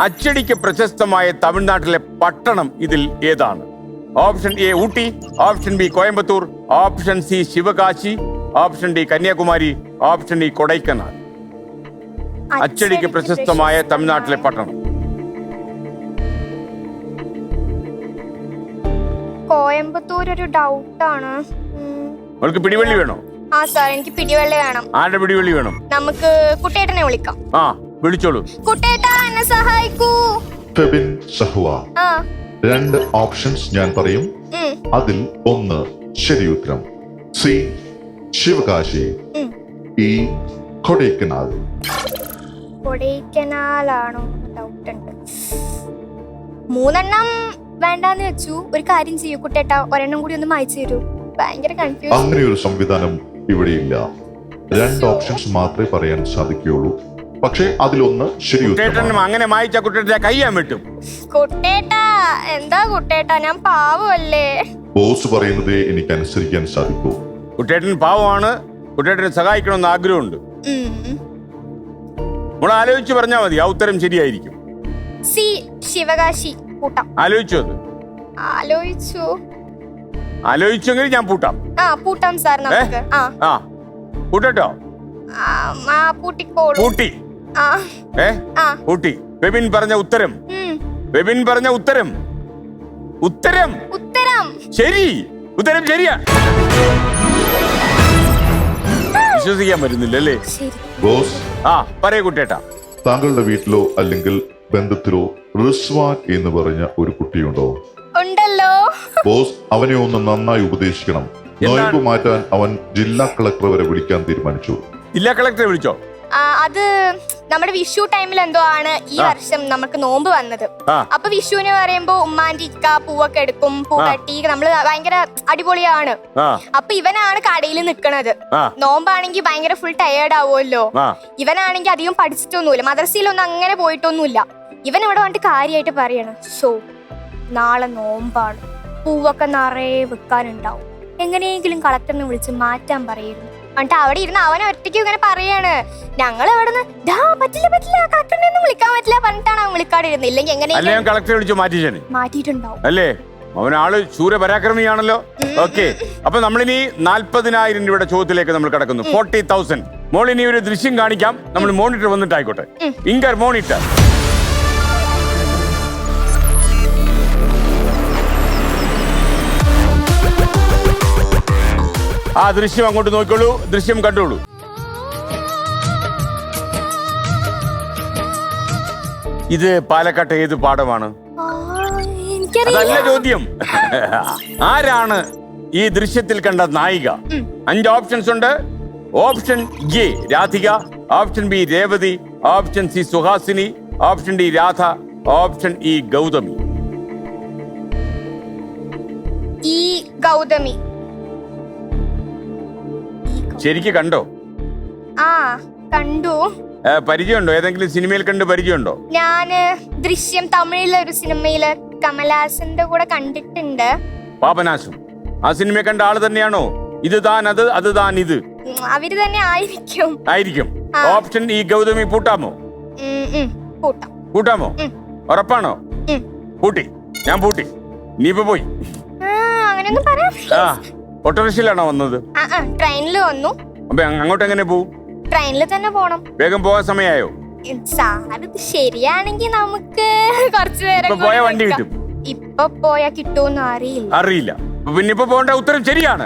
അച്ചടിക്ക് പ്രശസ്തമായ തമിഴ്നാട്ടിലെ പട്ടണം ഇതിൽ ഏതാണ്? Option A Ooty option B Coimbatore option C Sivakasi option D Kanyakumari option D Kodaikanal. അച്ചടിക്ക് പ്രശസ്തമായ തമിഴ്നാട്ടിലെ പട്ടണം. കോയമ്പത്തൂർ ഒരു ഡൗട്ടാണ്. അവൾക്ക് പിടിവള്ളി വേണോ? ആ സാർ എനിക്ക് പിടിവെള്ളി വേണം. ആരുടെ പിടിവള്ളി വേണം? നമുക്ക് കുട്ടേട്ടനെ വിളിക്കാം. ആ. വിളിച്ചോളൂ. കുട്ടേട്ടാ എന്നെ സഹായിക്കൂ. ഫെബിൻ സഹ്വ ആ. രണ്ട് ഓപ്ഷൻസ് ഞാൻ പറയും. ഉം, അതിൽ ഒന്ന് ശരി ഉത്തരം സി ശിവകാശി ഉം. ഇ കൊടൈക്കനാൽ. കൊടൈക്കനാലാണോ? ഡൗട്ട് ഉണ്ട്. മൂന്നെണ്ണം വേണ്ടാന്ന് വെച്ചു. ഒരു കാര്യം ചെയ്യൂ കുട്ടേട്ടാ ഒരെണ്ണം കൂടി ഒന്ന് മായച്ചു തരൂ. ഭയങ്കര കൺഫ്യൂഷൻ അങ്ങനെ ഒരു സംവിധാനം ഇല്ല. രണ്ട് ഓപ്ഷൻസ് മാത്രമേ പറയാൻ സാധിക്കുകയുള്ളൂ. പക്ഷേ അതിലൊന്ന് ശരി കുട്ടേട്ടനും അങ്ങനെ മായിച്ച കുട്ടേട്ടനെ കയ്യാൻ വിട്ടും. കുട്ടേട്ടാ എന്താ കുട്ടേട്ടാ? ഞാൻ പാവമല്ലേ? ബോസ് പറയുന്നത് എനിക്ക് അനുസരിക്കാൻ സാധിക്കൂ. കുട്ടേട്ടൻ പാവമാണ്. കുട്ടേട്ടനെ സഹായിക്കണമെന്ന് ആഗ്രഹമുണ്ട്. ഉം. നമ്മൾ ആലോചിച്ച് പറഞ്ഞാൽ മതി ആ ഉത്തരം ശരിയായിരിക്കും. സി ശിവകാശി കൂട്ടാം ആലോചിച്ചു അത്. ആലോചിച്ചു. ആലോചിച്ചെങ്കിൽ ഞാൻ പൂട്ടാം. ആ പൂട്ടാം സാർ നമുക്ക്. ആ. ആ. പൂട്ടട്ടോ? ആ, പൂട്ടിക്കോളൂ. പൂട്ടി. ഏ? ബെബിൻ പറഞ്ഞ ഉത്തരം. ഉം. ബെബിൻ പറഞ്ഞ ഉത്തരം. ഉത്തരം. ഉത്തരം. ശരി. ഉത്തരം ശരിയാ. വിശ്വസിക്കാൻ പറ്റുന്നില്ല അല്ലേ? ബോസ്. ആ പറയൂ കുട്ടേട്ടാ താങ്കളുടെ വീട്ടിലോ അല്ലെങ്കിൽ ബന്ധത്തിലോ റിസ്വാൻ എന്ന് പറഞ്ഞ ഒരു കുട്ടിയുണ്ടോ? ഉണ്ടല്ലോ. ബോസ് അവനെ ഒന്ന് നന്നായി ഉപദേശിക്കണം. നോയമ്പ് മാറ്റാൻ അവൻ ജില്ലാ കളക്ടർ വരെ വിളിക്കാൻ തീരുമാനിച്ചു. ജില്ലാ കളക്ടറെ വിളിച്ചോ? അത് നമ്മുടെ വിഷു ടൈമിൽ എന്തോ ആണ് ഈ വർഷം നമുക്ക് നോമ്പ് വന്നത്. അപ്പൊ വിഷുവിന് പറയുമ്പോ ഉമ്മാന്റെ ഇക്ക പൂവൊക്കെ എടുക്കും പൂ കട്ടി നമ്മൾ ഭയങ്കര അടിപൊളിയാണ്. അപ്പൊ ഇവനാണ് കടയിൽ നിൽക്കുന്നത് ആ. നോമ്പാണെങ്കിൽ ഭയങ്കര ഫുൾ ടയേർഡ് ആവുമല്ലോ. ഇവനാണെങ്കിൽ അധികം പഠിച്ചിട്ടൊന്നുമില്ല. മദ്രസയിലൊന്നും അങ്ങനെ പോയിട്ടൊന്നുമില്ല. ഇവൻ ഇവിടെ വന്നിട്ട് കാര്യമായിട്ട് പറയണം സോ നാളെ നോമ്പാണ്. പൂവൊക്കെ നിറയെ വെക്കാനുണ്ടാവും. എങ്ങനെയെങ്കിലും കളക്ടറിനെ വിളിച്ച് മാറ്റാൻ പറയുന്നു എന്നിട്ട് അവിടെ ഇരുന്ന് അവൻ ഒറ്റയ്ക്ക് ഇങ്ങനെ പറയാണ്. ഞങ്ങൾ അവിടെ നിന്ന് പറ്റില്ല പറ്റില്ല കളക്ടറിനെ ഒന്നും വിളിക്കാൻ പറ്റില്ല പറഞ്ഞിട്ടാണ് അവൻ വിളിക്കാതിരുന്നത് ഇല്ലെങ്കിൽ എങ്ങനെയാ കളക്ടറെ വിളിച്ചു മാറ്റിയിട്ടുണ്ടാവും. അല്ലേ? അവൻ ആൾ ശൂരപരാക്രമിയാണല്ലോ ഓക്കെ. അപ്പൊ നമ്മളിനി നാൽപ്പതിനായിരം രൂപയുടെ ചോദ്യത്തിലേക്ക് നമ്മൾ കിടക്കുന്നു. Forty thousand. മോളിനി ഒരു ദൃശ്യം കാണിക്കാം. നമ്മൾ മോണിറ്റർ വന്നിട്ടായിക്കോട്ടെ. ഇങ്കർ മോണിറ്റർ ആ ദൃശ്യം അങ്ങോട്ട് നോക്കിക്കോളൂ. ദൃശ്യം കണ്ടോളൂ. ഇത് പാലക്കാട്ടെ ഏത് പാഠമാണ്? നല്ല അതല്ല ചോദ്യം. ആരാണ് ഈ ദൃശ്യത്തിൽ കണ്ട നായിക? അഞ്ച് ഓപ്ഷൻസ് ഉണ്ട്. Option A Radhika. Option B Revathi. Option C Suhasini. Option D Radha. Option E Gautami. E Gautami. ഈ ഗൗ- ശരിക്ക് കണ്ടോ? ആ കണ്ടു. പരിചയമുണ്ടോ? ഏതെങ്കിലും സിനിമയിൽ കണ്ട് പരിചയമുണ്ടോ? ഞാൻ ദൃശ്യം തമിഴിലെ ഒരു സിനിമയിൽ കമലഹാസന്റെ കൂടെ കണ്ടിട്ടുണ്ട്. പാപനാശം. ആ സിനിമ കണ്ട ആൾ തന്നെയാണോ? ഇത് താൻ അത് അത് താൻ ഇത്. അവർ തന്നെ ആയിരിക്കും. ആയിരിക്കും. ഓപ്ഷൻ ഈ ഗൗതമി പൂട്ടാമോ? പൂട്ടാമോ. ഉറപ്പാണോ. പൂട്ടി. ഞാൻ പൂട്ടി. നീ ഇപ്പൊ പോയി. അങ്ങനെയൊന്നും പറയാ ഓട്ടോറിക്ഷയിലാണോ വന്നത്? ട്രെയിനിൽ വന്നു. അപ്പൊ അങ്ങോട്ട് എങ്ങനെ പോവും? ട്രെയിനിൽ തന്നെ പോണം. വേഗം പോകാൻ സമയമായോ സാർ ഇത് ശരിയാണെങ്കിൽ നമുക്ക് കുറച്ചു നേരം ഇപ്പൊ പോയാ വണ്ടി കിട്ടും. ഇപ്പൊ പോയാ കിട്ടുമെന്ന് അറിയില്ല. അറിയില്ല. പിന്നെ ഇപ്പൊ പോകേണ്ട ഉത്തരം ശരിയാണ്.